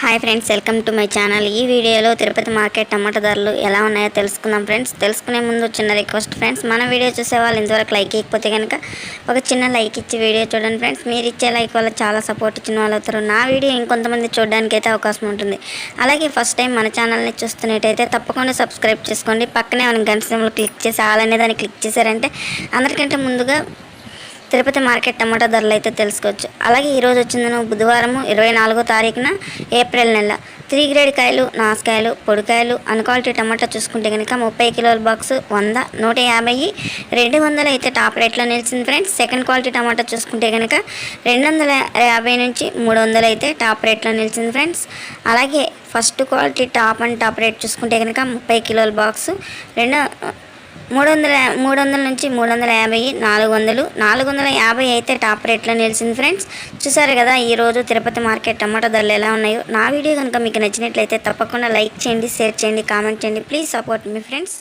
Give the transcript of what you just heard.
Hi friends welcome to my channel. ఈ వీడియోలో Tirupati market టమాటా ధరలు ఎలా ఉన్నాయో తెలుసుకుందాం ఫ్రెండ్స్. తెలుసుకునే ముందు చిన్న రిక్వెస్ట్ ఫ్రెండ్స్ మన వీడియో చూసే వాళ్ళు ఇంతవరకు లైక్ ఇవ్వకపోతే కనుక ఒక చిన్న లైక్ ఇచ్చి వీడియో చూడండి ఫ్రెండ్స్. మీరు ఇచ్చే లైక్ వల్ల చాలా సపోర్ట్ ఇచ్చిన వాళ్ళు అవుతారు. నా వీడియో ఇంకొంతమంది చూడడానికి అయితే అవకాశం ఉంటుంది. అలాగే ఫస్ట్ టైం మన ఛానల్ని చూస్తున్నట్టయితే తప్పకుండా సబ్స్క్రైబ్ చేసుకోండి. పక్కనే మనం గంట సింబల్ క్లిక్ చేసి ఆలనే దాన్ని క్లిక్ చేశారంటే అందరికంటే ముందుగా తిరుపతి మార్కెట్ టమాటా ధరలు అయితే తెలుసుకోవచ్చు. అలాగే ఈరోజు వచ్చింది బుధవారం ఇరవై నాలుగో తారీఖున ఏప్రిల్ నెల. త్రీ గ్రేడ్ కాయలు నాసుకాయలు పొడికాయలు అన్క్వాలిటీ టమాటా చూసుకుంటే కనుక ముప్పై కిలోల బాక్స్ వంద నూట యాభై రెండు వందలు అయితే టాప్ రేట్లో నిలిచింది ఫ్రెండ్స్. సెకండ్ క్వాలిటీ టమాటా చూసుకుంటే కనుక రెండు వందల యాభై నుంచి మూడు వందలు అయితే టాప్ రేట్లో నిలిచింది ఫ్రెండ్స్. అలాగే first quality top and top rate చూసుకుంటే కనుక ముప్పై కిలోల బాక్స్ రెండు మూడు వందల మూడు వందల నుంచి మూడు వందల యాభై నాలుగు వందలు నాలుగు వందల యాభై అయితే టాప్ రేట్లో నిలిచింది ఫ్రెండ్స్. చూసారు కదా ఈరోజు తిరుపతి మార్కెట్ టమాటో ధరలు ఎలా ఉన్నాయో. నా వీడియో కనుక మీకు నచ్చినట్లయితే తప్పకుండా లైక్ చేయండి షేర్ చేయండి కామెంట్ చేయండి. ప్లీజ్ సపోర్ట్ మీ ఫ్రెండ్స్.